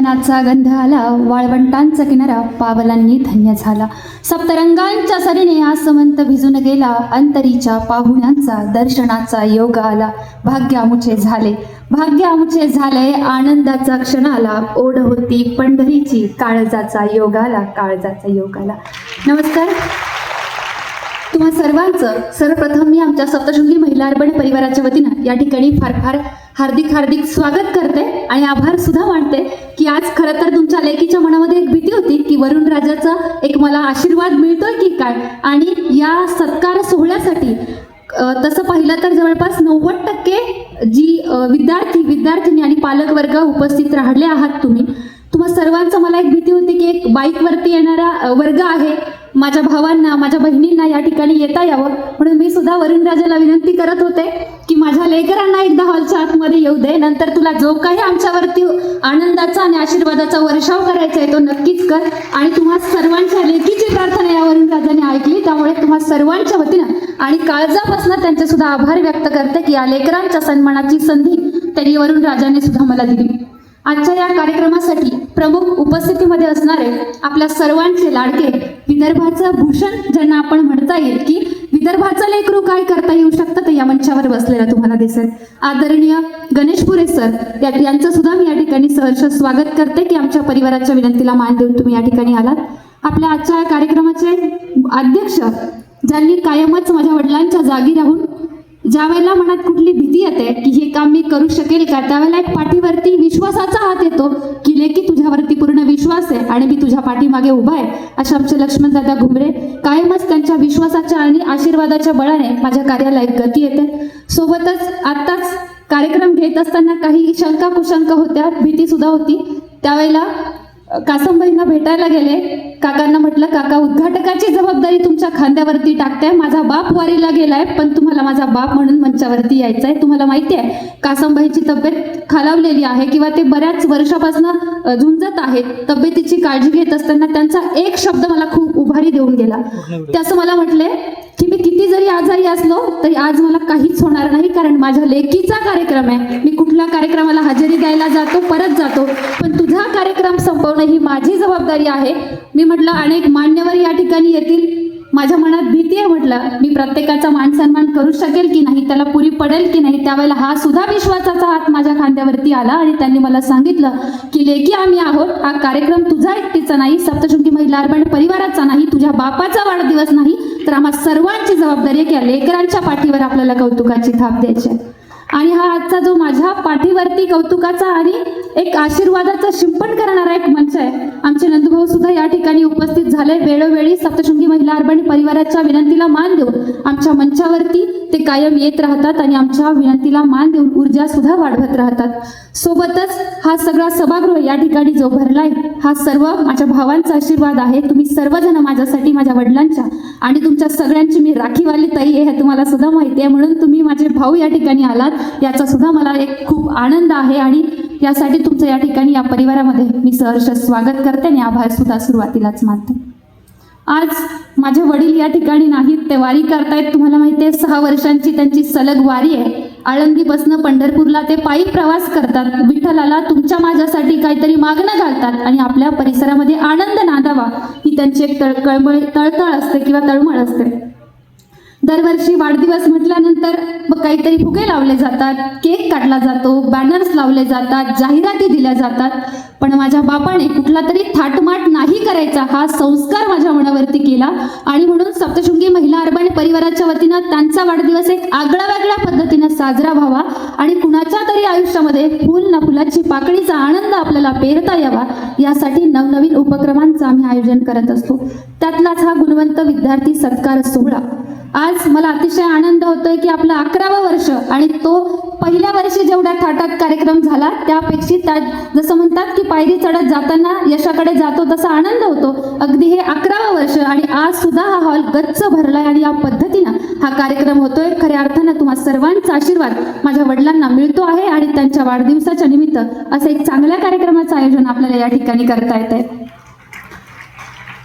नाचा गंध आला वाळवंटांचा किनारा पावलांनी धन्य झाला. सप्तरंगांच्या सरीने आसमंत भिजून गेला अंतरीच्या पाहुण्यांचा दर्शनाचा योग आला. भाग्य आमुचे झाले. भाग्य आमुचे झाले आनंदाचा क्षण आला ओढ होती पंढरीची काळजाचा योग आला काळजाचा योग आला. नमस्कार. तुम्हा सर्वांचं सर्वप्रथम मी आमच्या सप्तशृंगी महिला अर्पण परिवाराच्या वतीनं या ठिकाणी फार फार हार्दिक हार्दिक स्वागत करते आणि आभार सुद्धा मानते की आज खरं तर तुमच्या लेकीच्या मनामध्ये एक भीती होती की वरुण राजाचा एक मला आशीर्वाद मिळतोय की काय? आणि या सत्कार सोहळ्यासाठी तसं पाहिलं तर जवळपास नव्वद टक्के जी विद्यार्थी विद्यार्थिनी आणि पालक वर्ग उपस्थित राहिले आहात तुम्ही. तुम्हा सर्वांचं मला एक भीती होती की एक बाईकवरती येणारा वर्ग आहे. माझ्या भावांना माझ्या बहिणींना या ठिकाणी येता यावं. म्हणून मी सुद्धा वरुणराजाला विनंती करत होते की माझ्या लेकरांना एकदा हॉलच्या आतमध्ये येऊ दे. नंतर तुला जो काही आमच्यावरती आनंदाचा आणि आशीर्वादाचा वर्षाव करायचा आहे तो नक्कीच कर. आणि तुम्हा सर्वांच्या लेकीची प्रार्थना या वरुणराजाने ऐकली. त्यामुळे तुम्हा सर्वांच्या वतीनं आणि काळजापासून त्यांचे सुद्धा आभार व्यक्त करते की या लेकरांच्या सन्मानाची संधी त्यांनी वरुणराजाने सुद्धा मला दिली. आजच्या या कार्यक्रमासाठी प्रमुख उपस्थितीमध्ये असणारे आपल्या सर्वांचे लाडके विदर्भाचं भूषण ज्यांना आपण म्हणता येईल की विदर्भाचं लेकरू काय करता येऊ शकतं ते या मंचावर बसलेला तुम्हाला दिसेल. आदरणीय गणेशपुरे सर यांचं सुद्धा मी या ठिकाणी सहर्ष स्वागत करते की आमच्या परिवाराच्या विनंतीला मान देऊन तुम्ही या ठिकाणी आलात. आपल्या आजच्या या कार्यक्रमाचे अध्यक्ष ज्यांनी कायमच माझ्या वडिलांच्या जागी राहून ज्या वेळेला मनात कुठली भीती येते की हे काम मी करू शकेल का त्यावेळेला एक पाठीवरती विश्वासाचा हात येतो की लेकी तुझ्यावरती पूर्ण विश्वास आहे आणि मी तुझ्या पाठीमागे उभा आहे. असे आमचे लक्ष्मण दादा घुमरे कायमच त्यांच्या विश्वासाच्या आणि आशीर्वादाच्या बळाने माझ्या कार्याला एक गती येते. सोबतच आत्ताच कार्यक्रम घेत असताना काही शंका कुशंका होत्या भीती सुद्धा होती. त्यावेळेला कासमबाईंना भेटायला गेले. काकांना म्हटलं काका उद्घाटकाची जबाबदारी तुमच्या खांद्यावरती टाकताय माझा बाप वारीला गेलाय पण तुम्हाला माझा बाप म्हणून मंचावरती यायचं आहे तुम्हाला माहिती आहे कासमबाईची तब्येत खालावलेली आहे किंवा ते बऱ्याच वर्षापासून झुंजत आहेत. तब्येतीची काळजी घेत असताना त्यांचा एक शब्द मला खूप उभारी देऊन गेला. ते असं मला म्हटले मी किती जरी आजारी असलो तरी आज मला काहीच होणार नाही कारण माझ्या लेकीचा कार्यक्रम आहे. मी कुठल्या कार्यक्रमाला हजेरी द्यायला जातो परत जातो. पण तुझा कार्यक्रम संपवणं ही माझी जबाबदारी आहे. मी म्हटलं अनेक मान्यवर या ठिकाणी येतील. माझ्या मनात भीती आहे म्हटलं मी प्रत्येकाचा मान सन्मान करू शकेल की नाही त्याला पुरी पडेल की नाही त्यावेळेला हा सुद्धा विश्वासाचा हात माझ्या खांद्यावरती आला आणि त्यांनी मला सांगितलं की लेकी आम्ही आहोत. हा कार्यक्रम तुझा एकटीचा नाही सप्तशृंगी महिला अर्पण परिवाराचा नाही तुझ्या बापाचा वाढदिवस नाही तर आम्हा सर्वांची जबाबदारी आहे की या लेकरांच्या पाठीवर आपल्याला कौतुकाची थाप द्यायची आहे. आणि हा आजचा जो माझ्या पाठीवरती कौतुकाचा आणि एक आशीर्वादाचा शिंपण करणारा एक मंच आहे. आमचे नंदुभाऊ सुद्धा या ठिकाणी उपस्थित झाले. वेळोवेळी सप्तशृंगी महिला अर्बणी परिवाराच्या विनंतीला मान देऊन आमच्या मंचावरती ते कायम येत राहतात आणि आमच्या विनंतीला मान देऊन ऊर्जा सुद्धा वाढवत राहतात. सोबतच हा सगळा सभागृह या ठिकाणी जो भरलाय हा सर्व माझ्या भावांचा आशीर्वाद आहे. तुम्ही सर्वजण माझ्यासाठी माझ्या वडिलांच्या आणि तुमच्या सगळ्यांची मी राखीवाली ताई आहे हे तुम्हाला सुद्धा माहिती आहे. म्हणून तुम्ही माझे भाऊ या ठिकाणी आलात. याचा सुद्धा मला एक खूप आनंद आहे आणि यासाठी तुमचं या ठिकाणी या परिवारामध्ये मी सहर्ष स्वागत करते आणि आभार सुद्धा सुरुवातीलाच मानते. आज माझे वडील या ठिकाणी नाहीत ते वारी करतायत. तुम्हाला माहिती आहे सहा वर्षांची त्यांची सलग वारी आहे. आळंदीपासून पंढरपूरला ते पायी प्रवास करतात. विठ्ठलाला तुमच्या माझ्यासाठी काहीतरी मागणं घालतात आणि आपल्या परिसरामध्ये आनंद नांदावा. ही त्यांची एक तळ कळमळ तळतळ असते किंवा तळमळ असते. दरवर्षी वाढदिवस म्हटल्यानंतर मग काहीतरी फुगे लावले जातात केक काढला जातो बॅनर्स लावले जातात जाहिराती दिल्या जातात. पण माझ्या बापाने कुठला तरी थाटमाट नाही करायचा हा संस्कार माझ्या मनावरती केला आणि म्हणून सप्तशृंगी महिला अर्बन परिवाराच्या वतीनं त्यांचा वाढदिवस एक आगळ्या वेगळ्या पद्धतीनं साजरा व्हावा आणि कुणाच्या तरी आयुष्यामध्ये फुल ना फुलाची पाकळीचा आनंद आपल्याला पेरता यावा यासाठी नवनवीन उपक्रमांचं आम्ही आयोजन करत असतो. त्यातलाच हा गुणवंत विद्यार्थी सत्कार सोहळा. आज मला अतिशय आनंद होतोय की आपलं अकरावं वर्ष आणि तो पहिल्या वर्षी जेवढ्या थाटात कार्यक्रम झाला त्यापेक्षा त्या जसं म्हणतात की पायरी चढत जाताना यशाकडे जातो तसा आनंद होतो. अगदी हे अकरावं वर्ष आणि आज सुद्धा हा हॉल गच्च भरलाय आणि या पद्धतीनं हा कार्यक्रम होतोय. खऱ्या अर्थानं तुम्हा सर्वांचा आशीर्वाद माझ्या वडिलांना मिळतो आहे आणि त्यांच्या वाढदिवसाच्या निमित्त असं एक चांगल्या कार्यक्रमाचं आयोजन आपल्याला या ठिकाणी करता येत आहे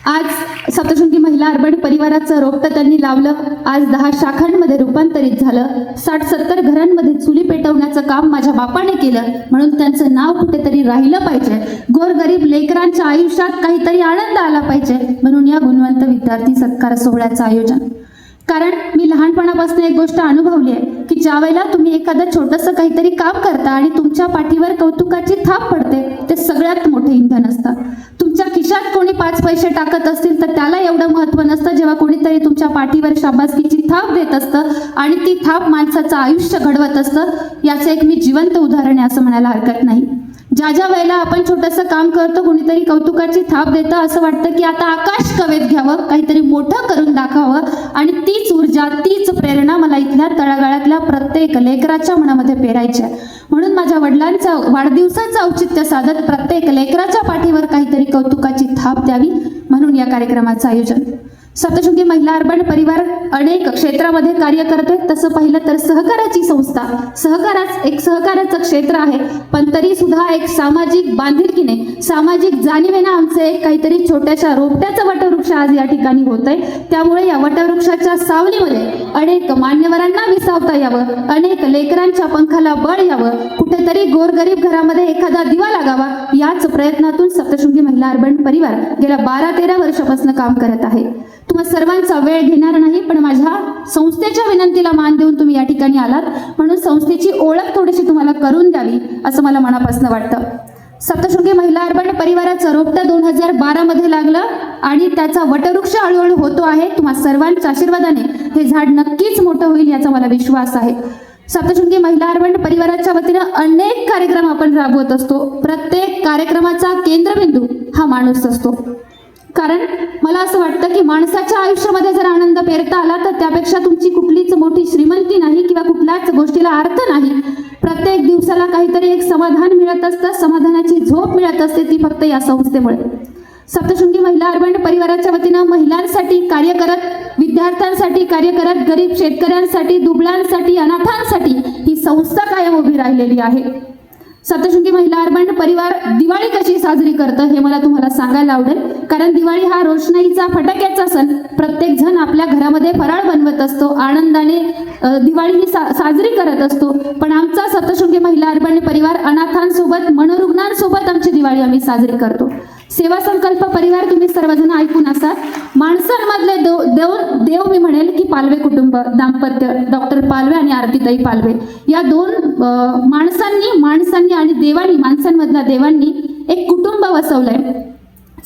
आज सप्तशृंगी महिला अर्बन परिवाराचं रोपटं त्यांनी लावलं. आज दहा शाखांमध्ये रूपांतरित झालं. साठ सत्तर घरांमध्ये चुली पेटवण्याचं काम माझ्या बापाने केलं. म्हणून त्यांचं नाव कुठेतरी राहिलं पाहिजे. गोरगरीब लेकरांच्या आयुष्यात काहीतरी आनंद आला पाहिजे. म्हणून या गुणवंत विद्यार्थी सत्कार सोहळ्याचं आयोजन. कारण मी लहानपणापासून एक गोष्ट अनुभवली आहे की ज्या वेळेला तुम्ही एखादं छोटंसं काहीतरी काम करता आणि तुमच्या पाठीवर कौतुकाची थाप पडते ते सगळ्यात मोठे इंधन असतं. तुमच्या खिशात कोणी पाच पैसे टाकत असतील तर त्याला एवढं महत्त्व नसतं जेव्हा कोणीतरी तुमच्या पाठीवर शाबासकीची थाप देत असतं आणि ती थाप माणसाचं आयुष्य घडवत असतं याचं एक मी जिवंत उदाहरण आहे असं म्हणायला हरकत नाही. ज्या ज्या वेळेला आपण छोटंसं काम करतो कोणीतरी कौतुकाची थाप देतं असं वाटतं की आता आकाश कवेत घ्यावं काहीतरी मोठं करून दाखवावं. आणि तीच ऊर्जा तीच प्रेरणा मला इथल्या तळागाळातल्या प्रत्येक लेकराच्या मनामध्ये पेरायची आहे. म्हणून माझ्या वडिलांचा वाढदिवसाचं औचित्य साधत प्रत्येक लेकराच्या पाठीवर काहीतरी कौतुकाची थाप द्यावी म्हणून या कार्यक्रमाचं आयोजन. सप्तशृंगी महिला अर्बन परिवार अनेक क्षेत्रामध्ये कार्य करते. तसं पाहिलं तर सहकाराची संस्था. सहकाराच एक सहकाराचं क्षेत्र आहे. पण तरी सुद्धा एक सामाजिक बांधिलकीने सामाजिक जाणीवेनं आमचं एक काहीतरी छोट्याशा रोपट्याचं वटवृक्ष आज या ठिकाणी होत आहे त्यामुळे या वटवृक्षाच्या सावलीमध्ये अनेक मान्यवरांना विसावता यावं. अनेक लेकरांच्या पंखाला बळ यावं. कुठेतरी गोरगरीब घरामध्ये एखादा दिवा लागावा. याच प्रयत्नातून सप्तशृंगी महिला अर्बन परिवार गेल्या बारा तेरा वर्षापासून काम करत आहे. तुम्हा सर्वांचा वेळ घेणार नाही पण माझ्या संस्थेच्या विनंतीला मान देऊन तुम्ही या ठिकाणी आलात. म्हणून संस्थेची ओळख थोडीशी तुम्हाला करून द्यावी असं मला मनापासून वाटतं. सप्तशृंगी महिला अर्पण परिवाराचं रोपटं दोन हजार बारामध्ये लागलं आणि त्याचा वटवृक्ष हळूहळू होतो आहे. तुम्हा सर्वांच्या आशीर्वादाने हे झाड नक्कीच मोठं होईल याचा मला विश्वास आहे. सप्तशृंगी महिला अर्पण परिवाराच्या वतीनं अनेक कार्यक्रम आपण राबवत असतो. प्रत्येक कार्यक्रमाचा केंद्रबिंदू हा माणूस असतो. कारण मला असं वाटतं की माणसाच्या आयुष्यामध्ये जर आनंद पेरता आला तर त्यापेक्षा तुमची कुठलीच मोठी श्रीमंती नाही किंवा कुठल्याच गोष्टीला अर्थ नाही. प्रत्येक दिवसाला काहीतरी एक समाधान मिळत असतं समाधानाची झोप मिळत असते ती फक्त या संस्थेमुळे. सप्तशृंगी महिला अर्बण परिवाराच्या वतीनं महिलांसाठी कार्य करत विद्यार्थ्यांसाठी कार्य करत गरीब शेतकऱ्यांसाठी दुबळ्यांसाठी अनाथांसाठी ही संस्था कायम उभी राहिलेली आहे. सप्तशृंगी महिला अर्बन परिवार दिवाळी कशी साजरी करतं हे मला तुम्हाला सांगायला आवडेल. कारण दिवाळी हा रोषणाईचा फटाक्याचा सण. प्रत्येक जण आपल्या घरामध्ये फराळ बनवत असतो आनंदाने दिवाळी ही सा साजरी करत असतो. पण आमचा सप्तशृंगी महिला अर्बन परिवार अनाथांसोबत मनोरुग्णांसोबत आमची दिवाळी आम्ही साजरी करतो. सेवा संकल्प परिवार तुम्ही सर्वजण ऐकून असाल. माणसांमधले देव देव देव मी म्हणेल की पालवे कुटुंब दाम्पत्य डॉक्टर पालवे आणि आरतीताई पालवे. या दोन माणसांनी माणसांनी आणि देवांनी माणसांमधल्या देवांनी एक कुटुंब वसवलंय.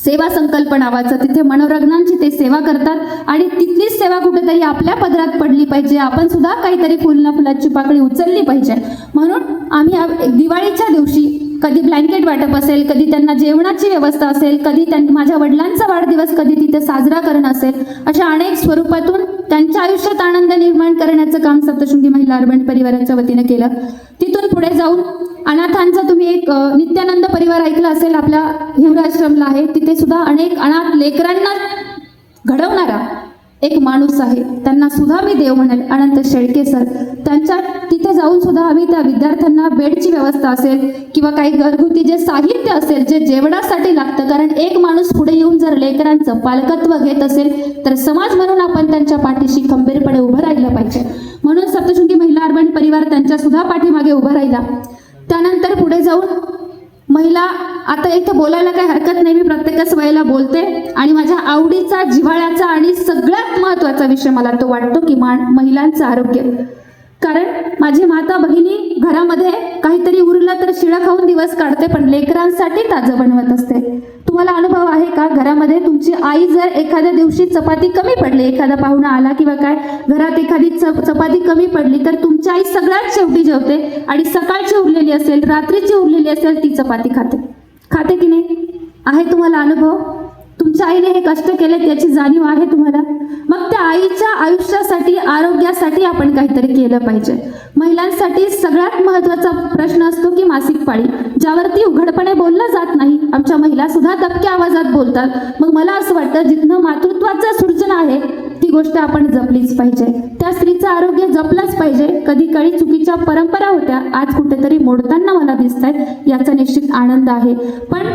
सेवा संकल्प नावाचं. तिथे मनोरग्नांची ते सेवा करतात आणि तिथलीच सेवा कुठेतरी आपल्या पदरात पडली पाहिजे. आपण सुद्धा काहीतरी फुलना फुलाची पाकळी उचलली पाहिजे. म्हणून आम्ही दिवाळीच्या दिवशी कधी ब्लँकेट वाटप असेल कधी त्यांना जेवणाची व्यवस्था असेल कधी त्यां माझ्या वडिलांचा वाढदिवस कधी तिथे साजरा करणं असेल अशा अनेक स्वरूपातून त्यांच्या आयुष्यात आनंद निर्माण करण्याचं काम सप्तशृंगी महिला अर्बन परिवाराच्या वतीनं केलं. तिथून पुढे जाऊन अनाथांचा तुम्ही एक नित्यानंद परिवार ऐकला असेल आपल्या हिवराश्रमला आहे. तिथे सुद्धा अनेक अनाथ लेकरांना घडवणारा एक माणूस आहे. त्यांना सुद्धा मी देव म्हणेल अनंत शेळके सर त्यांच्या तिथे जाऊन सुद्धा आम्ही त्या विद्यार्थ्यांना बेडची व्यवस्था असेल किंवा काही घरगुती जे साहित्य असेल जे जेवणासाठी लागतं. कारण एक माणूस पुढे येऊन जर लेकरांचं पालकत्व घेत असेल तर समाज म्हणून आपण त्यांच्या पाठीशी खंबीरपणे उभं राहिलं पाहिजे. म्हणून सप्तशृंगी महिला अर्बन परिवार त्यांच्या सुद्धा पाठीमागे उभा राहिला. त्यानंतर पुढे जाऊन महिला आता इथं बोलायला काही हरकत नाही मी प्रत्येकच वेळेला बोलते. आणि माझ्या आवडीचा जिव्हाळ्याचा आणि सगळ्यात महत्त्वाचा विषय मला तो वाटतो की महिलांचं आरोग्य. कारण माझी माता बहिणी घरामध्ये काहीतरी उरलं तर शिळं खाऊन दिवस काढते पण लेकरांसाठी ताजं बनवत असते. तुम्हाला अनुभव आहे का? घरामध्ये तुमची आई जर एखाद्या दिवशी चपाती कमी पडली एखादा पाहुणा आला किंवा काय घरात एखादी च चपाती कमी पडली तर तुमची आई सगळ्यात शेवटी जेवते आणि सकाळची उरलेली असेल रात्रीची उरलेली असेल ती चपाती खाते. खाते की नाही? आहे तुम्हाला अनुभव? तुमच्या आईने हे कष्ट केले त्याची जाणीव आहे तुम्हाला? मग त्या आईच्या आयुष्यासाठी आरोग्यासाठी आपण काहीतरी केलं पाहिजे. महिलांसाठी सगळ्यात महत्त्वाचा प्रश्न असतो की मासिक पाळी. ज्यावरती उघडपणे बोललं जात नाही आमच्या महिला सुद्धा दबक्या आवाजात बोलतात. मग मला असं वाटतं जिथनं मातृत्वाचं सूचना आहे ती गोष्ट आपण जपलीच पाहिजे. त्या स्त्रीचं आरोग्य जपलंच पाहिजे. कधी काळी चुकीच्या परंपरा होत्या आज कुठेतरी मोडताना मला दिसत आहेत याचा निश्चित आनंद आहे. पण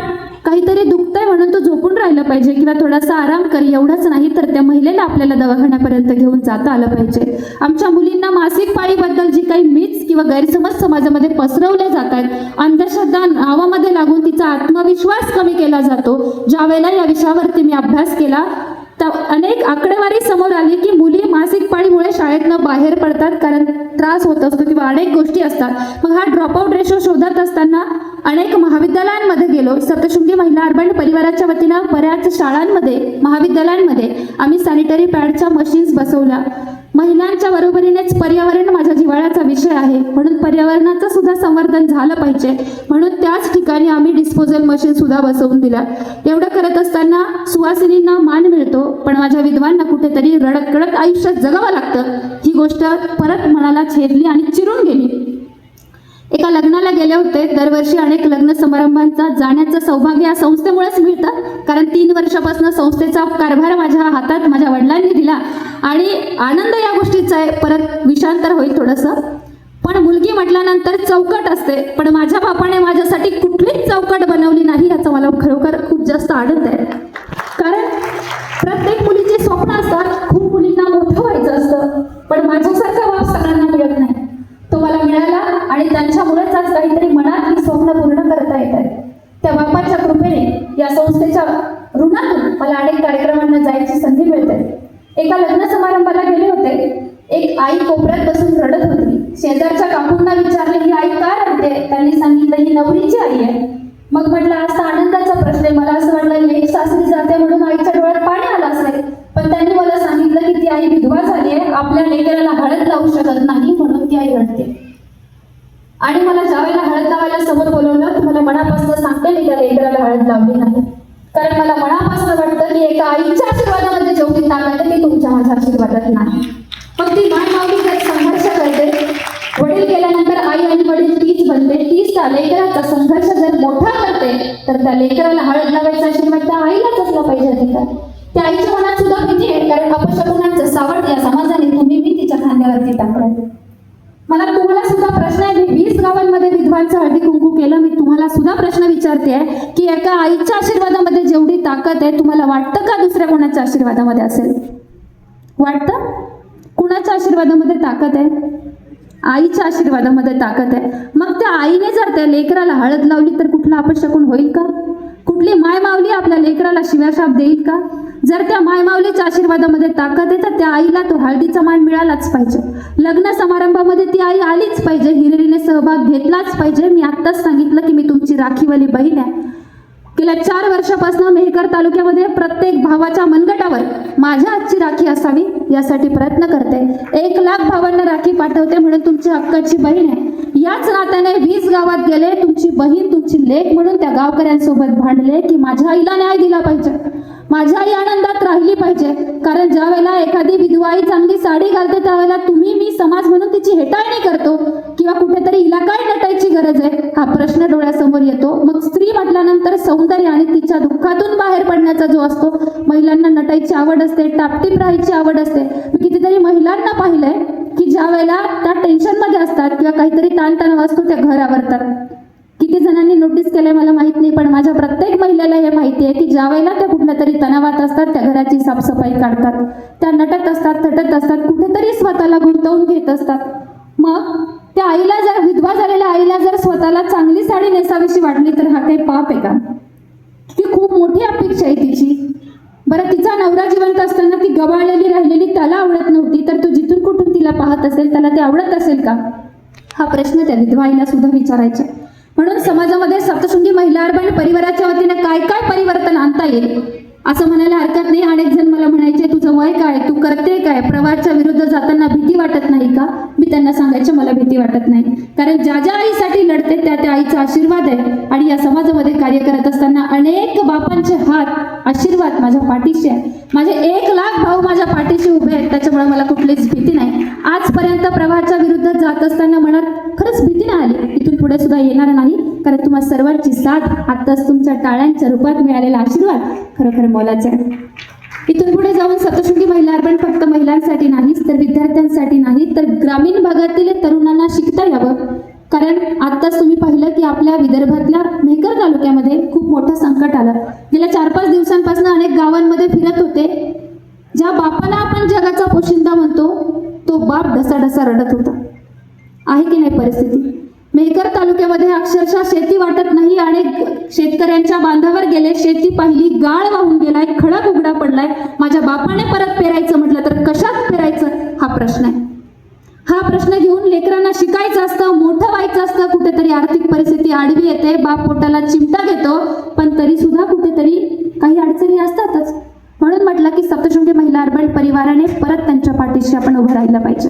काहीतरी दुखतंय म्हणून तो झोपून राहिलं पाहिजे किंवा थोडासा आराम कर एवढंच नाही तर त्या महिलेला आपल्याला दवाखान्यापर्यंत घेऊन जाता आलं पाहिजे. आमच्या मुलींना मासिक पाळीबद्दल जी काही मीच किंवा गैरसमज समाजामध्ये पसरवले जात आहेत अंधश्रद्धा नावामध्ये लागून तिचा आत्मविश्वास कमी केला जातो. ज्या वेळेला या विषयावरती मी अभ्यास केला आता अनेक आकडेवारी समोर आली की मुली मासिक पाळीमुळे शाळेतनं बाहेर पडतात कारण त्रास होत असतो किंवा अनेक गोष्टी असतात. मग हा ड्रॉपआउट रेशो शोधत असताना अनेक महाविद्यालयांमध्ये गेलो. सप्तशृंगी महिला अर्बन परिवाराच्या वतीनं बऱ्याच शाळांमध्ये महाविद्यालयांमध्ये आम्ही सॅनिटरी पॅडच्या मशीन्स बसवल्या. महिलांच्या बरोबरीनेच पर्यावरण माझ्या जिव्हाळ्याचा विषय आहे. म्हणून पर्यावरणाचं सुद्धा संवर्धन झालं पाहिजे. म्हणून त्याच ठिकाणी आम्ही डिस्पोजल मशीन सुद्धा बसवून दिल्या. एवढं करत असताना सुवासिनींना मान मिळतो पण माझ्या विद्वांना कुठेतरी रडत कडत आयुष्यात जगावं लागतं. ही गोष्ट परत मनाला छेदली आणि चिरून गेली. एका लग्नाला गेले होते. दरवर्षी अनेक लग्न समारंभांचा जाण्याचं सौभाग्य या संस्थेमुळेच मिळतं. संस्थेचा कारभार माझ्या हातात माझ्या वडिलांनी दिला. आणि आनंद या गोष्टीचा आहे. परत विषांतर होईल थोडंसं. पण मुलगी म्हटल्यानंतर चौकट असते. पण माझ्या बापाने माझ्यासाठी कुठलीच चौकट बनवली नाही याचा मला खरोखर खूप जास्त आनंद आहे. कारण प्रत्येक मुलीची स्वप्न असतात खूप मुलींना मोठं व्हायचं असतं पण माझ्यासारखा बाप सगळ्यांना मिळत नाही तो मला मिळाला आणि त्यांच्यामुळेच आज काहीतरी मनात ही स्वप्न पूर्ण करता येत आहेत त्या बापाच्या कृपेने या संस्थेच्या ऋणातून मला अनेक कार्यक्रमांना जायची संधी मिळते एका लग्न समारंभाला गेले होते एक आई कोपऱ्यात बसून रडत होती शेजारच्या काकूंना विचारले ही आई का रडते त्यांनी सांगितलं ही नवरीची आई आहे मग म्हटलं आज तर आनंदाचा प्रश्न आहे मला असं वाटलं लेक सासरी जाते म्हणून आईच्या डोळ्यात पाणी आलं असेल पण त्यांनी मला सांगितलं की ती आई विधवा झाली आहे आपल्या लेकराला हळद लावू शकत नाही म्हणून ती आई रडते आणि मला जावेला हळद लावायला समोर बोलवलं तुम्हाला मनापासून सांगते मी त्या लेकराला हळद लावली नाही. कारण मला मनापासून वाटतं की एका आईच्या आशीर्वादामध्ये जेवढी ताकद आहे ती तुमच्या माझ्या आशीर्वादात नाही. मग ती मान माऊली तर संघर्ष करते वडील गेल्यानंतर आई आणि वडील तीच बनते तीच त्या लेकराचा संघर्ष जर मोठा करते तर त्या लेकराला हळद लावायचा आशीर्वाद त्या आईलाच असला पाहिजे अधिकार. त्या आईच्या मनात सुद्धा भीती आहे कारण अपशकुनांचं सावट या समाजाने तुम्ही मी तिच्या खांद्यावरती टाकलं मला तुम्हाला सुद्धा प्रश्न आहे. मी वीस गावांमध्ये विधवांचं हळदी कुंकू केलं. मी तुम्हाला सुद्धा प्रश्न विचारते आहे की एका आईच्या आशीर्वादामध्ये जेवढी ताकद आहे तुम्हाला वाटतं का दुसऱ्या कोणाच्या आशीर्वादामध्ये असेल? वाटतं? कुणाच्या आशीर्वादामध्ये ताकद आहे? आईच्या आशीर्वादामध्ये ताकद आहे. मग त्या आईने जर त्या लेकराला हळद लावली तर कुठला अपशकून होईल का? कुठली माय मावली आपल्या लेकराला शिव्याशाप देईल का? जर त्या मायमावलीच्या आशीर्वादामध्ये ताकद आहे तर त्या आईला तो हळदीचा मान मिळालाच पाहिजे. लग्न समारंभामध्ये ती आई आलीच पाहिजे. हिरिरीने सहभाग घेतलाच पाहिजे. मी आत्ताच सांगितलं की मी तुमची राखीवाली बहीण आहे. गेल्या चार वर्षापासून मेहकर तालुक्यामध्ये प्रत्येक भावाच्या मनगटावर माझ्या आजची राखी असावी यासाठी प्रयत्न करते. एक लाख भावांना राखी पाठवते म्हणून तुमची हक्काची बहीण आहे. याच नात्याने वीस गावात गेले. तुमची बहीण तुमची लेख म्हणून त्या गावकऱ्यांसोबत भांडले की माझ्या आईला न्याय दिला पाहिजे. माझी आई आनंदात राहिली पाहिजे. कारण ज्या वेळेला एखादी विधवा आई चांगली साडी घालते त्यावेळेला तुम्ही मी समाज म्हणून तिची हेटाळणी करतो. किंवा कुठेतरी हिला काय नटायची गरज आहे. हा प्रश्न डोळ्यासमोर येतो. मग स्त्री म्हटल्यानंतर सौंदर्य आणि तिच्या दुःखातून बाहेर पडण्याचा जो असतो महिलांना नटायची आवड असते टापटीप राहायची आवड असते. मी कितीतरी महिलांना पाहिलंय की ज्या वेळेला त्या टेन्शनमध्ये असतात किंवा काहीतरी ताणतणाव असतो त्या घर आवरतात. किती जणांनी नोटीस केलंय मला माहीत नाही पण माझ्या प्रत्येक महिलेला हे माहिती आहे की ज्या वेळेला त्या कुठल्या तरी तणावात असतात त्या घराची साफसफाई काढतात. त्या नटत असतात थटत असतात कुठेतरी स्वतःला गुंतवून घेत असतात. मग त्या आईला जर विधवा झालेल्या आईला जर स्वतःला चांगली साडी नेसावीशी वाटली तर हा काही पाप आहे का? ती खूप मोठी अपेक्षा आहे तिची. बरं तिचा नवरा जिवंत असताना ती गबाळलेली राहिलेली त्याला आवडत नव्हती तर तो जिथून कुठून तिला पाहत असेल त्याला ते आवडत असेल का? हा प्रश्न त्या विधवा आईला सुद्धा विचारायचा. म्हणून समाजामध्ये सप्तशृंगी महिला अर्बन परिवाराच्या वतीने काय काय परिवर्तन आणता येईल? असं म्हणायला हरकत नाही. अनेक जण मला म्हणायचे तुझं वय काय तू करते काय? प्रवाहाच्या विरुद्ध जाताना भीती वाटत नाही का? मी त्यांना सांगायचे मला भीती वाटत नाही. कारण ज्या ज्या आईसाठी लढते त्या त्या आईचा आशीर्वाद आहे. आणि या समाजामध्ये कार्य करत असताना अनेक बापांचे हात आशीर्वाद माझ्या पाठीशी आहे. माझे एक लाख भाऊ माझ्या पाठीशी उभे आहेत. त्याच्यामुळे मला कुठलीच भीती नाही. आजपर्यंत प्रवाहाच्या विरुद्ध जात असताना मनात खरंच भीती नाही आली इथून पुढे सुद्धा येणार नाही. कारण तुम्हा सर्वांची साथ आत्ताच तुमच्या टाळ्यांच्या रूपात मिळालेला आशीर्वाद खरोखर मोलाचा आहे. इथून पुढे जाऊन सप्तशृंगी महिला अर्पण फक्त महिलांसाठी नाहीच तर विद्यार्थ्यांसाठी नाही तर ग्रामीण भागातील तरुणांना शिकता यावं. कारण आत्ताच तुम्ही पाहिलं की आपल्या विदर्भातल्या मेहकर तालुक्यामध्ये खूप मोठं संकट आलं. गेल्या चार पाच दिवसांपासून अनेक गावांमध्ये फिरत होते. ज्या बापाला आपण जगाचा पोशिंदा म्हणतो तो बाप ढसाढसा रडत होता. आहे की नाही परिस्थिती? मेहकर तालुक्यामध्ये अक्षरशः शेती वाटत नाही आणि शेतकऱ्यांच्या बांधावर गेले. शेती पाहिली गाळ वाहून गेलाय खडक उघडा पडलाय. माझ्या बापाने परत पेरायचं म्हटलं तर कशात पेरायचं? हा प्रश्न आहे. हा प्रश्न घेऊन लेकरांना शिकायचं असतं मोठं व्हायचं असतं. कुठेतरी आर्थिक परिस्थिती आडवी येते. बाप पोटाला चिमटा घेतो पण तरी सुद्धा कुठेतरी काही अडचणी असतातच. म्हणून म्हटलं की सप्तशृंगी महिला अर्बन परिवाराने परत त्यांच्या पाठीशी आपण उभं राहिलं पाहिजे.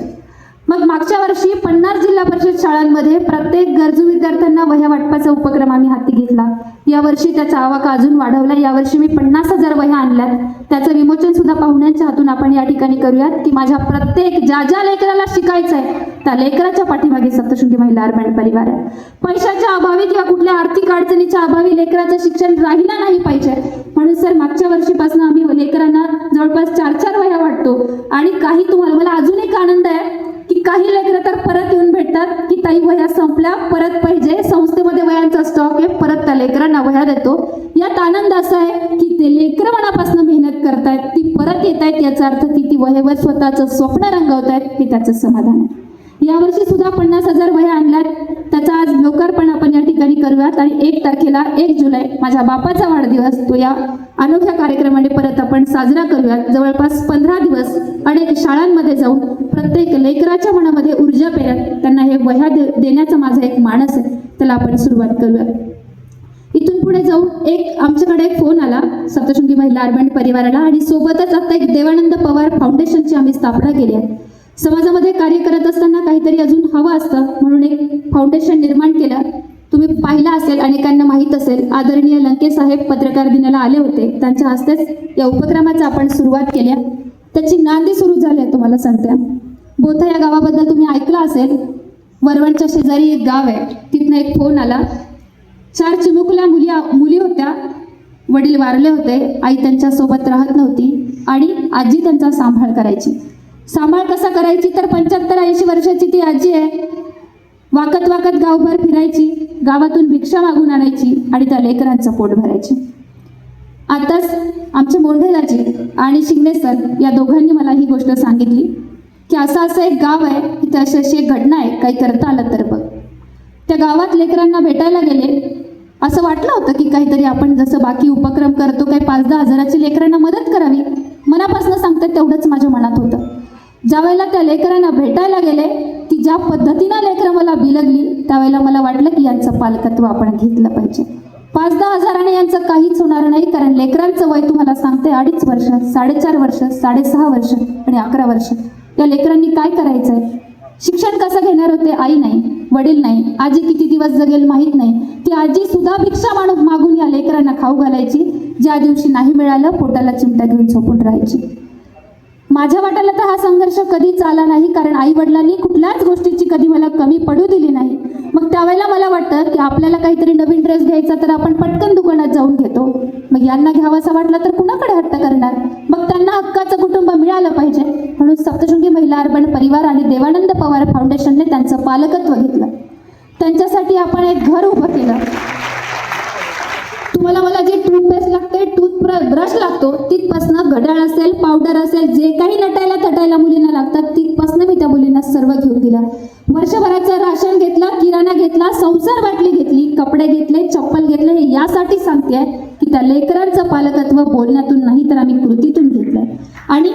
मग मागच्या वर्षी पन्नास जिल्हा परिषद शाळांमध्ये प्रत्येक गरजू विद्यार्थ्यांना वह्या वाटपाचा उपक्रम आम्ही हाती घेतला. यावर्षी त्याचा आवाका अजून वाढवला यावर्षी मी पन्नास हजार वह्या आणल्यात. त्याचं विमोचन सुद्धा पाहुण्यांच्या हातून आपण या ठिकाणी करूयात की माझ्या प्रत्येक ज्या ज्या लेकराला शिकायचं आहे त्या लेकराच्या पाठीमागे सप्तशृंगी महिला अर्पण परिवार आहे. पैशाच्या अभावी किंवा कुठल्या आर्थिक अडचणीच्या अभावी लेकराचं शिक्षण राहिलं नाही पाहिजे. म्हणून सर मागच्या वर्षीपासून आम्ही लेकरांना जवळपास चार चार वह्या वाटतो. आणि काही तुम्हाला मला अजून एक आनंद आहे. की काही लेकरं तर परत येऊन भेटतात की ताई वह्या संपल्या परत पाहिजे. संस्थेमध्ये वयांचा स्टॉक आहे परत त्या लेकरांना वह्या देतो. यात आनंद असा आहे की ते लेकरं मनापासून मेहनत करतायत ती परत येत आहेत याचा अर्थ ती ती वहेवर स्वतःचं स्वप्न रंगवतायत हे त्याचं समाधान आहे. यावर्षी सुद्धा पन्नास हजार वह्या आणल्यात. त्याचा आज लोकार्पण आपण या ठिकाणी करूयात आणि एक तारखेला एक जुलै माझ्या बापाचा वाढदिवस तो या अनोख्या कार्यक्रमाने परत आपण साजरा करूयात. जवळपास पंधरा दिवस अनेक शाळांमध्ये जाऊन प्रत्येक लेकराच्या मनामध्ये ऊर्जा पेरत त्यांना हे वह्या दे देण्याचा माझा एक मानस आहे. त्याला आपण सुरुवात करूया. इथून पुढे जाऊन एक आमच्याकडे एक फोन आला. सप्तशृंगी महिला अर्बन परिवाराला आणि सोबतच आता एक देवानंद पवार फाउंडेशनची आम्ही स्थापना केली आहे. समाजामध्ये कार्य करत असताना काहीतरी अजून हवं असतं म्हणून एक फाउंडेशन निर्माण केलं. तुम्ही पाहिलं असेल अनेकांना माहीत असेल आदरणीय लंके साहेब पत्रकार दिनाला आले होते. त्यांच्या हस्तेच या उपक्रमाचा आपण सुरुवात केली आहे. त्याची नांदी सुरू झाली आहे तुम्हाला सांगते. बोथा या गावाबद्दल तुम्ही ऐकलं असेल वरवणच्या शेजारी एक गाव आहे तिथनं एक फोन आला. चार चिमुकल्या मुली मुली होत्या. वडील वारले होते आई त्यांच्यासोबत राहत नव्हती आणि आजी त्यांचा सांभाळ करायची. सांभाळ कसा करायची तर पंच्याहत्तर ऐंशी वर्षाची ती आजी आहे. वाकत वाकत गावभर फिरायची गावातून भिक्षा मागून आणायची आणि त्या लेकरांचं पोट भरायची. आताच आमचे मोंढेदाजी आणि शिंगणे सर या दोघांनी मला ही गोष्ट सांगितली. की असं असं एक गाव आहे तिथे अशी अशी एक घटना आहे काही करता आलं तर बघ. त्या गावात लेकरांना भेटायला गेले. असं वाटलं होतं की काहीतरी आपण जसं बाकी उपक्रम करतो काही पाच दहा हजाराची लेकरांना मदत करावी. मनापासून सांगतात तेवढंच माझ्या मनात होतं. ज्या वेळेला त्या लेकरांना भेटायला गेले की ज्या पद्धतीनं लेकरं मला बिलगली त्यावेळेला मला वाटलं की यांचं पालकत्व आपण घेतलं पाहिजे. पाच दहा हजाराने यांचं काहीच होणार नाही कारण लेकरांचं वय तुम्हाला सांगते अडीच वर्ष साडेचार वर्ष साडेसहा वर्ष आणि अकरा वर्ष. या लेकरांनी काय करायचं आहे शिक्षण कसं घेणार होते? आई नाही वडील नाही आजी किती दिवस जगेल माहीत नाही. ती आजी सुद्धा भिक्षा माणूस मागून या लेकरांना खाऊ घालायची. ज्या दिवशी नाही मिळालं पोटाला चिमटा घेऊन झोपून राहायची. माझ्या वाट्याला तर हा संघर्ष कधीच आला नाही कारण आई वडिलांनी कुठल्याच गोष्टीची कधी मला कमी पडू दिली नाही. मग त्यावेळेला मला वाटतं की आपल्याला काहीतरी नवीन ड्रेस घ्यायचा तर आपण पटकन दुकानात जाऊन घेतो. मग यांना घ्यावासा वाटला तर कुणाकडे हट्ट करणार? मग त्यांना हक्काचं कुटुंब मिळालं पाहिजे. म्हणून सप्तशृंगी महिला अर्बन परिवार आणि देवानंद पवार फाउंडेशनने त्यांचं पालकत्व घेतलं. त्यांच्यासाठी आपण एक घर उभं केलं. तुम्हाला मला जे टूथपेस्ट लागते टूथ ब्रश लागतो तिथपासनं घड्याळ असेल पावडर असेल जे काही नटायला तटायला मुलींना लागतात तिथपासनं मी त्या मुलींना सर्व घेऊन दिला वर्षभराचं राशन घेतलं किराणा घेतला संसार बाटली घेतली कपडे घेतले चप्पल घेतले हे यासाठी सांगते की त्या लेकरांचं पालकत्व बोलण्यातून नाही तर आम्ही कृतीतून घेतलंय. आणि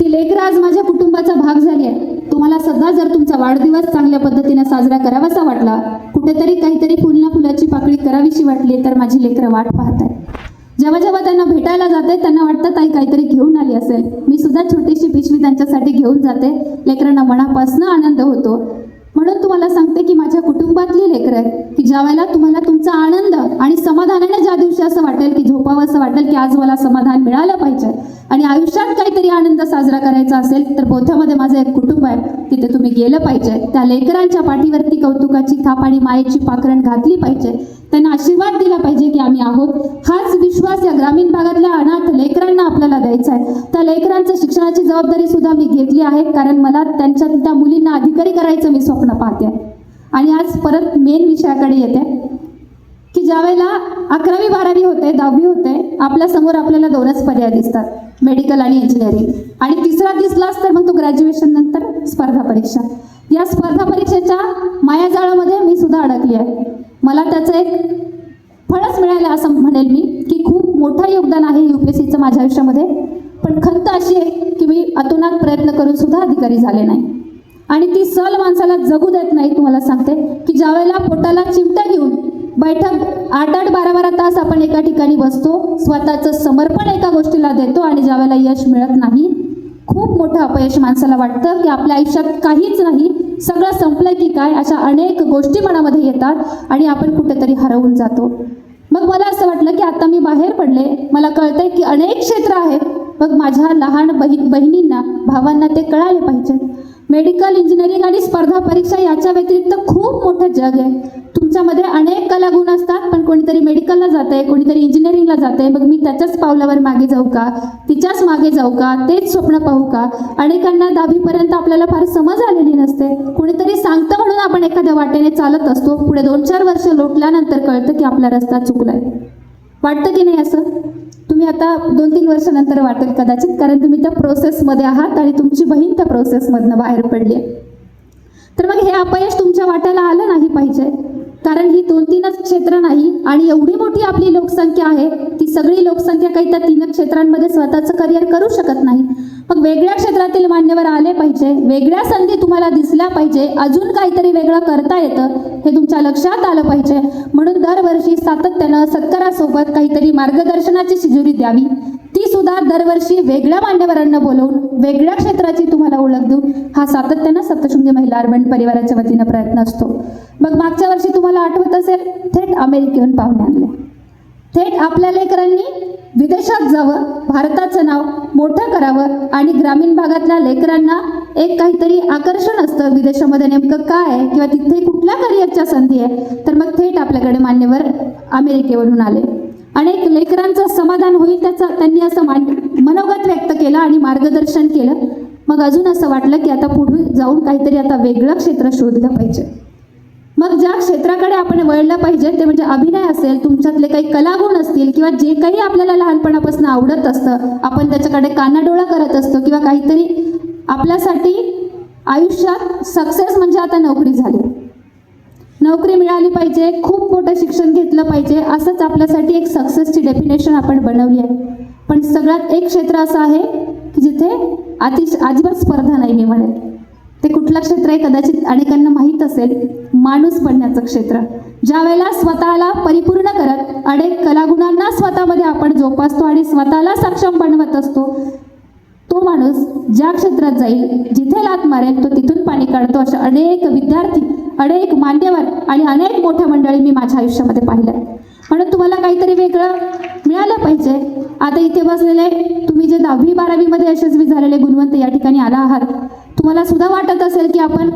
ती लेकरं आज माझ्या कुटुंबाचा भाग झाली आहे. तुम्हाला सध्या जर तुमचा वाढदिवस चांगल्या पद्धतीने साजरा करावासा वाटला कुठेतरी काहीतरी फुलना फुलाची पाकळी करावीशी वाटली तर माझी लेकरं वाट पाहत आहे जेव्हा जेव्हा त्यांना भेटायला जाते त्यांना वाटतं ताई काहीतरी घेऊन आली असेल. मी सुद्धा छोटीशी पिशवी त्यांच्यासाठी घेऊन जाते. लेकरांना मनापासून आनंद होतो. म्हणून तुम्हाला सांगते की माझ्या कुटुंबातली लेकर आहेत की ज्या वेळेला तुम्हाला तुमचा आनंद आणि समाधानाने ज्या दिवशी असं वाटेल की झोपावं असं वाटेल की आज मला समाधान मिळालं पाहिजे आणि आयुष्यात काहीतरी आनंद साजरा करायचा असेल तर बोथ्यामध्ये माझं एक कुटुंब आहे तिथे तुम्ही गेलं पाहिजे. त्या लेकरांच्या पाठीवरती कौतुकाची थाप आणि मायेची पाखरण घातली पाहिजे. त्यांना आशीर्वाद दिला पाहिजे की आम्ही आहोत. हाच विश्वास या ग्रामीण भागातल्या अनाथ लेकरांना आपल्याला द्यायचा आहे. त्या लेकरांचं शिक्षणाची जबाबदारी सुद्धा मी घेतली आहे कारण मला त्यांच्या त्या मुलींना अधिकारी करायचं मी स्वप्न पाहते. आणि आज परत मेन विषयाकडे येते. की ज्यावेळेला अकरावी बारावी होते दहावी होते आपल्यासमोर आपल्याला दोनच पर्याय दिसतात. मेडिकल आणि इंजिनिअरिंग आणि तिसरा दिसलाच तर मग तो ग्रॅज्युएशन नंतर स्पर्धा परीक्षा. या स्पर्धा परीक्षेच्या मायाजाळामध्ये मी सुद्धा अडकली आहे. मला त्याचं एक फळच मिळालं असं म्हणेल मी की खूप मोठं योगदान आहे यू पी एस सीचं माझ्या आयुष्यामध्ये. पण खंत अशी आहे की मी अतोनात प्रयत्न करून सुद्धा अधिकारी झाले नाही. आणि ती सल माणसाला जगू देत नाही तुम्हाला सांगते. की ज्यावेळेला पोटाला चिमटा घेऊन बैठक आठ आठ बारा बारा तास आपण एका ठिकाणी बसतो स्वतःचं समर्पण एका गोष्टीला देतो आणि ज्यावेळेला यश मिळत नाही खूप मोठं अपयश माणसाला वाटतं की आपल्या आयुष्यात काहीच नाही सगळं संपलं की काय अशा अनेक गोष्टी मनामध्ये येतात आणि आपण कुठेतरी हरवून जातो. मग मला असं वाटलं की आता मी बाहेर पडले. मला कळतंय की अनेक क्षेत्र आहेत. मग माझ्या लहान बहीण बहिणींना भावांना ते कळाले पाहिजेत. मेडिकल इंजिनिअरिंग आणि स्पर्धा परीक्षा याच्या व्यतिरिक्त खूप मोठं जग आहे. तुमच्यामध्ये अनेक कलागुण असतात पण कोणीतरी मेडिकलला जात आहे कोणीतरी इंजिनिअरिंगला जात आहे मग मी त्याच्याच पावलावर मागे जाऊ का? तिच्याच मागे जाऊ का? तेच स्वप्न पाहू का? अनेकांना दहावीपर्यंत आपल्याला फार समज आलेली नसते. कोणीतरी सांगतं म्हणून आपण एखाद्या वाटेने चालत असतो. पुढे दोन चार वर्ष लोटल्यानंतर कळतं की आपला रस्ता चुकलाय. वाटतं की नाही असं? तुम्ही आता दोन तीन वर्षानंतर वाटेल कदाचित कारण तुम्ही त्या प्रोसेसमध्ये आहात आणि तुमची बहीण त्या प्रोसेसमधनं बाहेर पडली आहे. तर मग हे अपयश तुमच्या वाट्याला आलं नाही पाहिजे. कारण ही दोन तीनच क्षेत्र नाही आणि एवढी मोठी आपली लोकसंख्या आहे ती सगळी लोकसंख्या काही त्या तीन क्षेत्रांमध्ये स्वतःचं करिअर करू शकत नाही. मग वेगळ्या क्षेत्रातील मान्यवर आले पाहिजे वेगळ्या संधी तुम्हाला दिसल्या पाहिजे अजून काहीतरी वेगळं करता येतं हे तुमच्या लक्षात आलं पाहिजे. म्हणून दरवर्षी सातत्यानं सत्कारासोबत काहीतरी मार्गदर्शनाची शिजुरी द्यावी. ती सुद्धा दरवर्षी वेगळ्या मान्यवरांना बोलवून वेगळ्या क्षेत्राची तुम्हाला ओळख देऊन हा सातत्यानं सप्तशृंगी महिला अर्बन परिवाराच्या वतीनं प्रयत्न असतो. मग मागच्या वर्षी तुम्हाला आठवत असेल थेट अमेरिकेहून पाहुणे आणले. थेट आपल्या लेकरांनी विदेशात जावं भारताचं नाव मोठं करावं आणि ग्रामीण भागातल्या लेकरांना एक काहीतरी आकर्षण असतं विदेशामध्ये नेमकं काय आहे किंवा तिथे कुठल्या करिअरच्या संधी आहे तर मग थेट आपल्याकडे मान्यवर अमेरिकेवरून आले. अनेक लेकरांचं समाधान होईल त्याचं त्यांनी असं मान मनोगत व्यक्त केलं आणि मार्गदर्शन केलं. मग अजून असं वाटलं की आता पुढे जाऊन काहीतरी आता वेगळं क्षेत्र शोधलं पाहिजे. मग ज्या क्षेत्राकडे आपण वळलं पाहिजे ते म्हणजे अभिनय असेल तुमच्यातले काही कलागुण असतील किंवा जे काही आपल्याला लहानपणापासून आवडत असतं आपण त्याच्याकडे कानाडोळा करत असतो किंवा काहीतरी आपल्यासाठी आयुष्यात सक्सेस म्हणजे आता नोकरी झाली. नोकरी मिळाली पाहिजे खूप मोठं शिक्षण घेतलं पाहिजे असंच आपल्यासाठी एक सक्सेसची डेफिनेशन आपण बनवली आहे. पण सगळ्यात एक क्षेत्र असं आहे की जिथे अतिश अजिबात स्पर्धा नाही मी म्हणेल ते कुठलं क्षेत्र आहे कदाचित अनेकांना माहीत असेल माणूस बनण्याचं क्षेत्र. ज्या वेळेला स्वतःला परिपूर्ण करत अनेक कलागुणांना स्वतःमध्ये आपण जोपासतो आणि स्वतःला सक्षम बनवत असतो तो माणूस ज्या क्षेत्रात जाईल जिथे लात मारेल तो तिथून पाणी काढतो. अशा अनेक विद्यार्थी अनेक मान्यवर आणि अनेक मोठ्या मंडळी मी माझ्या आयुष्यामध्ये पाहिलं म्हणून तुम्हाला काहीतरी वेगळं मिळालं पाहिजे. आता इथे बसलेले तुम्ही जे दहावी बारावीमध्ये यशस्वी झालेले गुणवंत या ठिकाणी आला आहात तुम्हाला सुद्धा वाटत असेल की आपण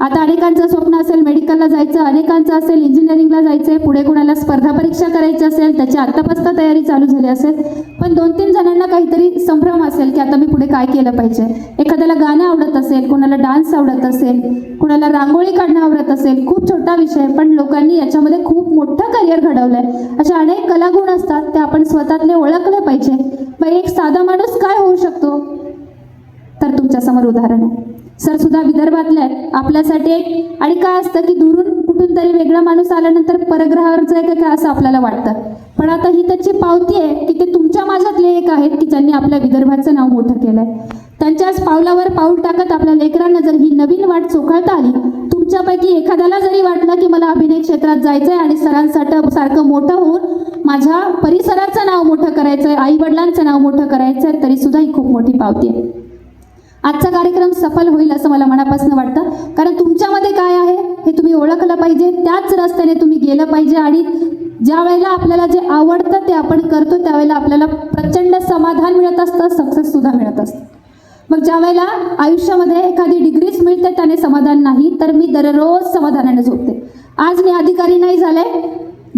आता अनेकांचं स्वप्न असेल मेडिकलला जायचं अनेकांचं असेल इंजिनिअरिंगला जायचं आहे पुढे कोणाला स्पर्धा परीक्षा करायची असेल त्याची आत्तापासून तयारी चालू झाली असेल पण दोन तीन जणांना काहीतरी संभ्रम असेल की आता मी पुढे काय केलं पाहिजे. एखाद्याला गाणं आवडत असेल कोणाला डान्स आवडत असेल कोणाला रांगोळी काढणं आवडत असेल खूप छोटा विषय पण लोकांनी याच्यामध्ये खूप मोठं करिअर घडवलंय. अशा अनेक कलागुण असतात ते आपण स्वतःतले ओळखले पाहिजे. मग एक साधा माणूस काय होऊ शकतो? तर तुमच्यासमोर उदाहरण आहे. सर सुद्धा विदर्भातले आहेत. आपल्यासाठी एक आणि काय असतं की दुरून कुठून तरी वेगळा माणूस आल्यानंतर परग्रहावरचं आहे का काय असं आपल्याला वाटतं. पण आता ही त्याची पावती आहे की ते तुमच्या माझ्यातले एक आहेत की ज्यांनी आपल्या विदर्भाचं नाव मोठं केलं आहे त्यांच्याच पावलावर पाऊल टाकत आपल्या लेकरांना जर ही नवीन वाट चोखाळता आली तुमच्यापैकी एखाद्याला जरी वाटलं की मला अभिनय क्षेत्रात जायचं आहे आणि सरांसाठी सारखं मोठं होऊन माझ्या परिसराचं नाव मोठं करायचं आहे आई वडिलांचं नाव मोठं करायचं आहे तरी सुद्धा ही खूप मोठी पावती आहे. आजचा कार्यक्रम सफल होईल असं मला मनापासून वाटतं. कारण तुमच्यामध्ये काय आहे हे तुम्ही ओळखलं पाहिजे त्याच रस्त्याने तुम्ही गेलं पाहिजे आणि ज्या वेळेला आपल्याला जे आवडतं ते आपण करतो त्यावेळेला आपल्याला प्रचंड समाधान मिळत असतं सक्सेस सुद्धा मिळत असतं. मग ज्या वेळेला आयुष्यामध्ये एखादी डिग्रीच मिळते त्याने समाधान नाही तर मी दररोज समाधानाने झोपते. आज मी अधिकारी नाही झाले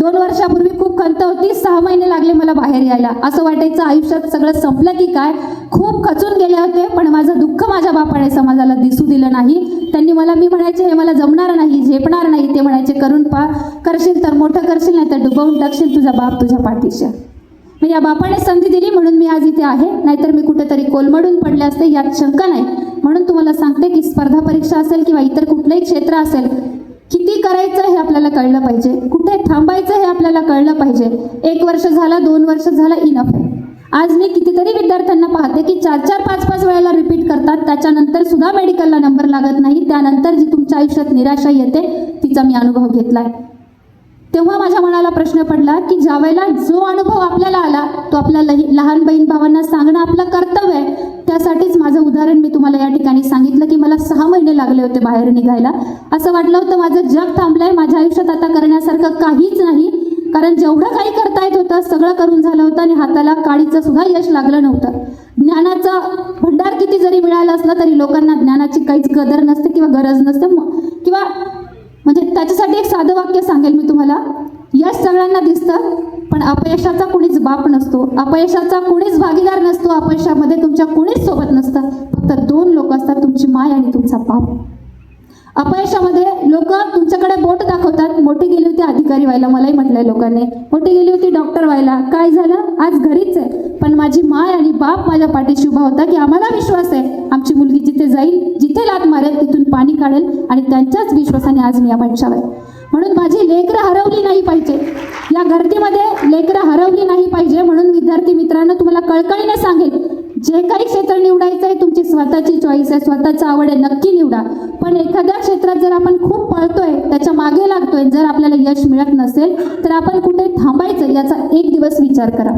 दोन वर्षापूर्वी खूप खंत होती. सहा महिने लागले मला बाहेर यायला. असं वाटायचं आयुष्यात सगळं संपलं की काय? खूप खचून गेले होते पण माझं दुःख माझ्या बापाने समाजाला दिसू दिलं नाही. त्यांनी मला मी म्हणायचे हे मला जमणार नाही झेपणार नाही. ते म्हणायचे करून पा करशील तर मोठं करशील नाही तर डुबवून टाकशील तुझा बाप तुझ्या पाठीशी. मी या बापाने संधी दिली म्हणून मी आज इथे आहे. नाहीतर मी कुठेतरी कोलमडून पडले असते यात शंका नाही. म्हणून तुम्हाला सांगते की स्पर्धा परीक्षा असेल किंवा इतर कुठलंही क्षेत्र असेल किती करायचं हे आपल्याला कळलं पाहिजे? कुठे थांबायचं हे आपल्याला कळलं पाहिजे? एक वर्ष झालं दोन वर्ष झालं इनफ आहे. आज मी कितीतरी विद्यार्थ्यांना पाहते की चार चार पाच पाच वेळेला रिपीट करतात. त्याच्यानंतर सुद्धा मेडिकलला नंबर लागत नाही. त्यानंतर जी तुमच्या आयुष्यात निराशा येते तिचा मी अनुभव घेतलाय. तेव्हा माझ्या मनाला प्रश्न पडला की ज्यावेळेला जो अनुभव आपल्याला आला तो आपल्या लही- लहान बहीण भावांना सांगणं आपलं कर्तव्य आहे त्यासाठीच माझं उदाहरण मी तुम्हाला या ठिकाणी सांगितलं की मला सहा महिने लागले होते बाहेर निघायला. असं वाटलं होतं माझं जग थांबलंय माझ्या आयुष्यात आता करण्यासारखं काहीच नाही. कारण जेवढं काही करता येत होतं सगळं करून झालं होतं आणि हाताला काळीचं सुद्धा यश लागलं नव्हतं. ज्ञानाचं भंडार किती जरी मिळालं असलं तरी लोकांना ज्ञानाची काहीच कदर नसते किंवा गरज नसते. किंवा म्हणजे त्याच्यासाठी एक साधं वाक्य सांगेल मी तुम्हाला. यश सगळ्यांना दिसतं पण अपयशाचा कुणीच बाप नसतो. अपयशाचा कुणीच भागीदार नसतो. अपयशामध्ये तुमच्या कुणीच सोबत नसतं. फक्त दोन लोक असतात तुमची माय आणि तुमचा बाप. अपयशामध्ये लोक तुमच्याकडे बोट दाखवतात. मोठी गेली होती अधिकारी व्हायला मलाही म्हटलंय लोकांनी. मोठी गेली होती डॉक्टर व्हायला. काय झालं? आज घरीच आहे. पण माझी माय आणि बाप माझ्या पाठीशी उभा होता की आम्हाला विश्वास आहे. आमची मुलगी जाईल जिथे लात मारेल तिथून पाणी काढेल आणि त्यांच्याच विश्वासाने आज मी या मंचावर आहे. म्हणून माझी लेकरं हरवली नाही पाहिजे. या गर्दीमध्ये लेकरं हरवली नाही पाहिजे. म्हणून विद्यार्थी मित्रांनो तुम्हाला कळकळीने सांगेल जे काही क्षेत्र निवडायचं आहे तुमची स्वतःची चॉईस आहे स्वतःचा आवड आहे नक्की निवडा. पण एखाद्या क्षेत्रात जर आपण खूप पळतोय त्याच्यामागे लागतोय जर आपल्याला यश मिळत नसेल तर आपण कुठे थांबायचं याचा एक दिवस विचार करा.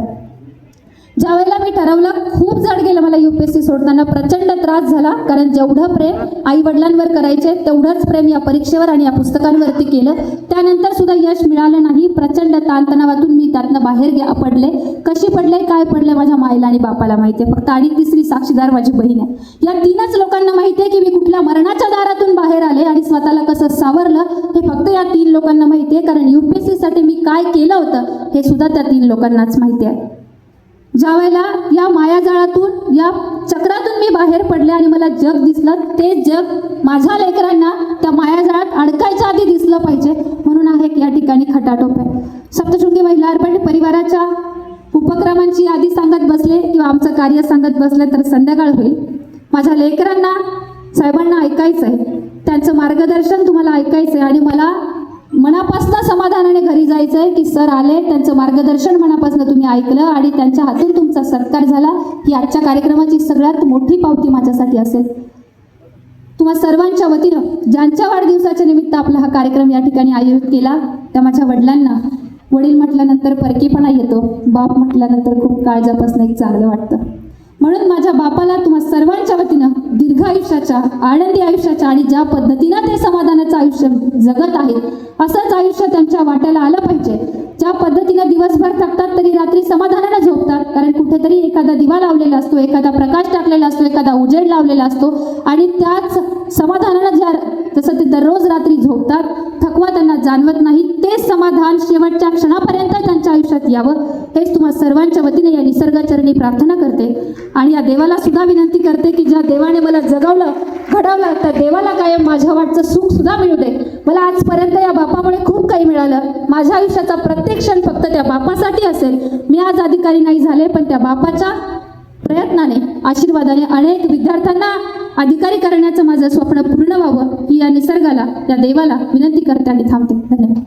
ज्या वेळेला मी ठरवलं खूप जड गेलं मला युपीएससी सोडताना. प्रचंड त्रास झाला कारण जेवढं प्रेम आई वडिलांवर करायचे तेवढंच प्रेम या परीक्षेवर आणि या पुस्तकांवरती केलं. त्यानंतर सुद्धा यश मिळालं नाही. प्रचंड ताणतणावातून मी त्यातनं बाहेर पडले. कशी पडले काय पडले माझ्या माईला आणि बापाला माहिती आहे. फक्त आणि तिसरी साक्षीदार माझी बहीण आहे. या तीनच लोकांना माहिती आहे की मी कुठल्या मरणाच्या दारातून बाहेर आले आणि स्वतःला कसं सावरलं हे फक्त या तीन लोकांना माहिती आहे. कारण UPSC साठी मी काय केलं होतं हे सुद्धा त्या तीन लोकांनाच माहिती आहे. ज्या वेळेला या मायाजाळातून या चक्रातून मी बाहेर पडले आणि मला जग दिसलं ते जग माझ्या लेकरांना त्या मायाजाळात अडकायच्या आधी दिसलं पाहिजे. म्हणून आहे की या ठिकाणी खटाटोप. आहे सप्तशृंगी महिला अर्पण परिवाराच्या उपक्रमांची यादी सांगत बसले किंवा आमचं कार्य सांगत बसले तर संध्याकाळ होईल. माझ्या लेकरांना साहेबांना ऐकायचं आहे त्यांचं मार्गदर्शन तुम्हाला ऐकायचं आहे आणि मला मनापासून समाधानाने घरी जायचं आहे की सर आले त्यांचं मार्गदर्शन मनापासनं तुम्ही ऐकलं आणि त्यांच्या हातून तुमचा सत्कार झाला ही आजच्या कार्यक्रमाची सगळ्यात मोठी पावती माझ्यासाठी असेल. तुम्हा सर्वांच्या वतीनं ज्यांच्या वाढदिवसाच्या निमित्त आपला हा कार्यक्रम या ठिकाणी आयोजित केला त्या माझ्या वडिलांना. वडील म्हटल्यानंतर परकेपणा येतो बाप म्हटल्यानंतर खूप काळजापासून एक चांगलं वाटतं. म्हणून माझ्या बापाला तुम्हा सर्वांच्या वतीनं दीर्घ आयुष्याच्या आनंदी आयुष्याच्या आणि ज्या पद्धतीनं ते समाधानाचं आयुष्य जगत आहेत असंच आयुष्य त्यांच्या वाट्याला आलं पाहिजे. ज्या पद्धतीनं दिवसभर थकतात तरी रात्री समाधानानं झोपतात. कारण कुठेतरी एखादा दिवा लावलेला असतो एखादा प्रकाश टाकलेला असतो एखादा उजेड लावलेला असतो. आणि त्याच समाधानानं ज्या जसं ते दररोज रात्री झोपतात थकवा त्यांना जाणवत नाही तेच समाधान शेवटच्या क्षणापर्यंत त्यांच्या आयुष्यात यावं हेच तुम्हा सर्वांच्या वतीने या निसर्गाचरणी प्रार्थना करते. आणि या देवाला सुद्धा विनंती करते की ज्या देवाने मला जगवलं घडवलं त्या देवाला कायम माझ्या वाटचं सुख सुद्धा मिळू दे. मला आजपर्यंत या बापामुळे खूप काही मिळालं. माझ्या आयुष्याचा प्रत्येक क्षण फक्त त्या बापासाठी असेल. मी आज अधिकारी नाही झाले पण त्या बापाच्या प्रयत्नाने आशीर्वादाने अनेक विद्यार्थ्यांना अधिकारी करण्याचं माझं स्वप्न पूर्ण व्हावं ही या निसर्गाला या देवाला विनंती करते आणि थांबते. धन्यवाद.